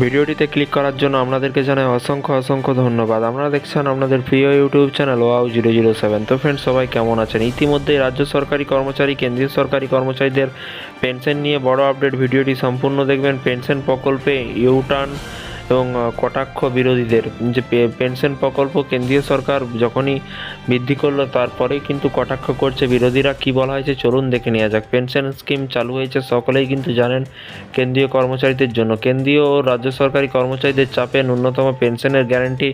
ভিডিওটিতে ক্লিক করার জন্য আপনাদেরকে জানাই অসংখ্য অসংখ্য ধন্যবাদ। আপনারা দেখছেন আপনাদের প্রিয় YouTube channel wow zero zero seven. তো ফ্রেন্ড সবাই কেমন আছেন? ইতিমধ্যেই রাজ্য সরকারি কর্মচারী, কেন্দ্রীয় সরকারি কর্মচারীদের পেনশন নিয়ে বড় আপডেট ভিডিওটি সম্পূর্ণ দেখবেন। পেনশন প্রকল্পে ইউটার্ন এবং কটাক্ষ বিরোধীদের যে পেনশন প্রকল্প কেন্দ্রীয় সরকার যখনই বৃদ্ধি করল, তারপরেই কিন্তু কটাক্ষ করছে বিরোধীরা। কি বলা হয়েছে? চলুন দেখে নেওয়া যাক। পেনশন স্কিম চালু হয়েছে, সকলেই কিন্তু জানেন কেন্দ্রীয় কর্মচারীদের জন্য। কেন্দ্রীয় ও রাজ্য সরকারি কর্মচারীদের চাপে ন্যূনতম পেনশনের গ্যারান্টি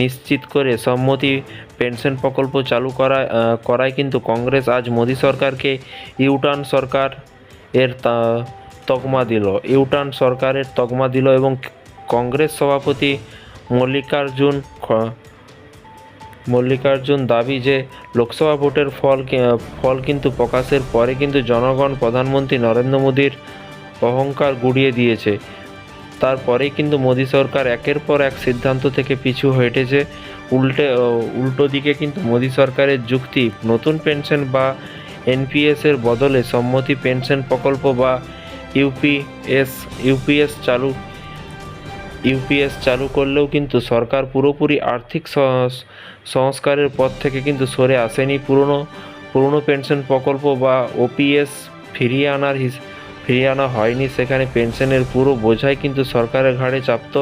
নিশ্চিত করে সম্মতি পেনশন প্রকল্প চালু করা করায় কিন্তু কংগ্রেস আজ মোদী সরকারকে ইউটার্ন সরকার এর তকমা দিল। ইউটার্ন সরকারের তকমা দিল এবং কংগ্রেস সভাপতি মল্লিকার্জুন মল্লিকার্জুন দাবি যে লোকসভা ভোটের ফল ফল কিন্তু প্রকাশের পরে কিন্তু জনগণ, প্রধানমন্ত্রী নরেন্দ্র মোদীর অহংকার গুড়িয়ে দিয়েছে। তারপরেই কিন্তু মোদী সরকার একের পর এক সিদ্ধান্ত থেকে পিছু হেঁটেছে। উল্টে, উল্টো দিকে কিন্তু মোদী সরকারের যুক্তি, নতুন পেনশন বা এনপিএস এর বদলে সম্মতি পেনশন প্রকল্প বা ইউপিএস ইউপিএস চালু ইউপিএস চালু করলেও কিন্তু সরকার পুরোপুরি আর্থিক সংস্কারের পথ থেকে কিন্তু সরে আসেনি। পুরনো পুরনো পেনশন প্রকল্প বা ওপিএস ফিরিয়ে আনার ফিরিয়ে আনা হয়নি। সেখানে পেনশনের পুরো বোঝাই কিন্তু সরকারের ঘাড়ে চাপত।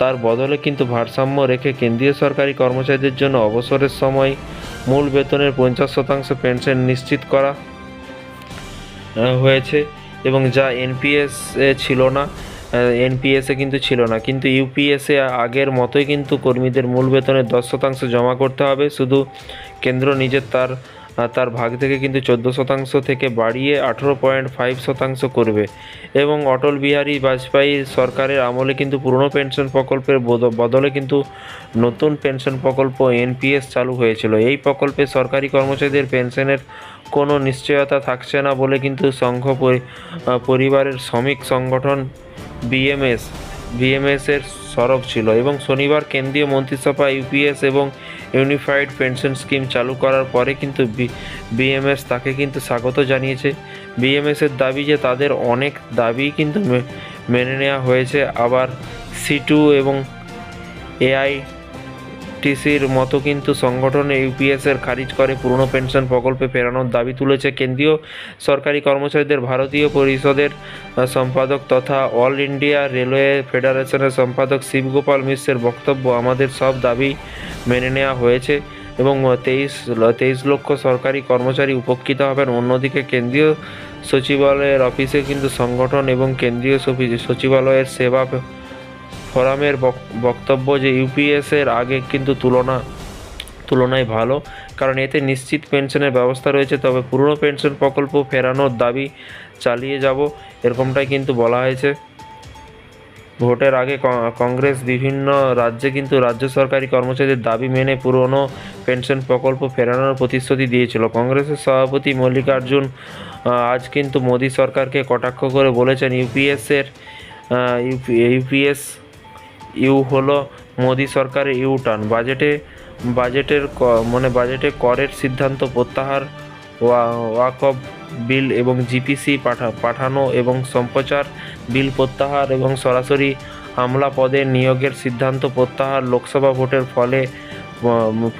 তার বদলে কিন্তু ভারসাম্য রেখে কেন্দ্রীয় সরকারি কর্মচারীদের জন্য অবসরের সময় মূল বেতনের পঞ্চাশ শতাংশ পেনশন নিশ্চিত করা হয়েছে এবং যা এনপিএস ছিল না। এনপিএসে কিন্তু ছিল না। কিন্তু ইউপিএসে আগের মতোই কিন্তু কর্মীদের মূল বেতনের দশ শতাংশ জমা করতে হবে। শুধু কেন্দ্র নিজের তার তার ভাগ থেকে কিন্তু চোদ্দ শতাংশ থেকে বাড়িয়ে আঠেরো পয়েন্ট ফাইভ শতাংশ করবে। এবং অটল বিহারী বাজপেয়ী সরকারের আমলে কিন্তু পুরনো পেনশন প্রকল্পের বদ- বদলে কিন্তু নতুন পেনশন প্রকল্প এনপিএস চালু হয়েছিল। এই প্রকল্পে সরকারি কর্মচারীদের পেনশনের কোনো নিশ্চয়তা থাকছে না বলে কিন্তু সংঘ পরিবারের শ্রমিক সংগঠন বিএমএস বিএমএস এর সরব ছিল এবং শনিবার কেন্দ্রীয় মন্ত্রিসভা ইউপিএস এবং ইউনিফাইড পেনশন স্কিম চালু করার পরে কিন্তু বিএমএস তাকে কিন্তু স্বাগত জানিয়েছে। বিএমএসের দাবি যে তাদের অনেক দাবি কিন্তু মেনে নেওয়া হয়েছে। আবার সি টু এবং এআই টিসির মতো কিন্তু সংগঠন ইউপিএস এর খারিজ করে পুরনো পেনশন প্রকল্পে ফেরানোর দাবি তুলেছে কেন্দ্রীয় সরকারি কর্মচারীদের ভারতীয় পরিষদের সম্পাদক তথা অল ইন্ডিয়া রেলওয়ে ফেডারেশনের সম্পাদক শিবগোপাল মিশ্রের বক্তব্য। আমাদের সব দাবি মেনে নেওয়া হয়েছে এবং তেইশ তেইশ লক্ষ সরকারি কর্মচারী উপকৃত হবেন। অন্যদিকে কেন্দ্রীয় সচিবালয়ের অফিসে কিন্তু সংগঠন এবং কেন্দ্রীয় সচিবালয়ের সেবা ফোরামের বক- বক্তব্য যে ইউপিএস এর আগে কিন্তু তুলনা, তুলনায় ভালো, কারণ এতে নিশ্চিত পেনশনের ব্যবস্থা রয়েছে, তবে পুরনো পেনশন প্রকল্প ফেরানোর দাবি চালিয়ে যাব, এরকমটাই কিন্তু বলা হয়েছে। ভোটের আগে কংগ্রেস বিভিন্ন রাজ্যে কিন্তু রাজ্য সরকারি কর্মচারীদের দাবি মেনে পুরনো পেনশন প্রকল্প ফেরানোর প্রতিশ্রুতি দিয়েছিল। কংগ্রেসের সভাপতি মল্লিকার্জুন আজ কিন্তু মোদী সরকারকে কটাক্ষ করে বলেছেন, ইউপিএসের ইউপিএস ইউ হলো মোদী সরকারের ইউ টার্ন বাজেটে, বাজেটের মানে বাজেটে করের সিদ্ধান্ত প্রত্যাহার, ওয়া- ওয়াকফ বিল এবং জিপিসি পাঠা, পাঠানো এবং সম্প্রচার বিল প্রত্যাহার এবং সরাসরি আমলা পদে নিয়োগের সিদ্ধান্ত প্রত্যাহার লোকসভা ভোটের ফলে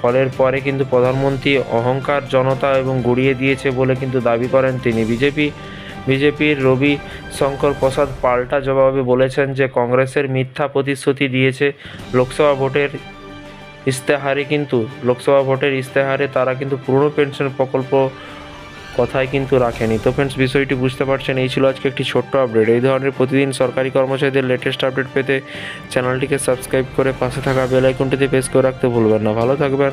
ফলের পরে কিন্তু প্রধানমন্ত্রী অহংকার জনতা এবং গুড়িয়ে দিয়েছে বলে কিন্তু দাবি করেন তিনি। বিজেপি বিজেপির রবি শঙ্কর প্রসাদ পাল্টা জবাবে বলেছেন যে কংগ্রেসের মিথ্যা প্রতিশ্রুতি দিয়েছে লোকসভা ভোটের ইস্তেহারে কিন্তু, লোকসভা ভোটের ইস্তেহারে তারা কিন্তু পুরনো পেনশন প্রকল্প কথাই কিন্তু রাখেনি। তো ফ্রেন্ডস বিষয়টি বুঝতে পারছেন, এই ছিল আজকে একটি ছোট্ট আপডেট এই ধরনের প্রতিদিন সরকারি কর্মচারীদের লেটেস্ট আপডেট পেতে চ্যানেলটিকে সাবস্ক্রাইব করে পাশে থাকা বেল আইকনটিতে প্রেস করে রাখতে ভুলবেন না। ভালো থাকবেন,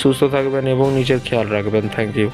সুস্থ থাকবেন এবং নিজের খেয়াল রাখবেন। Thank you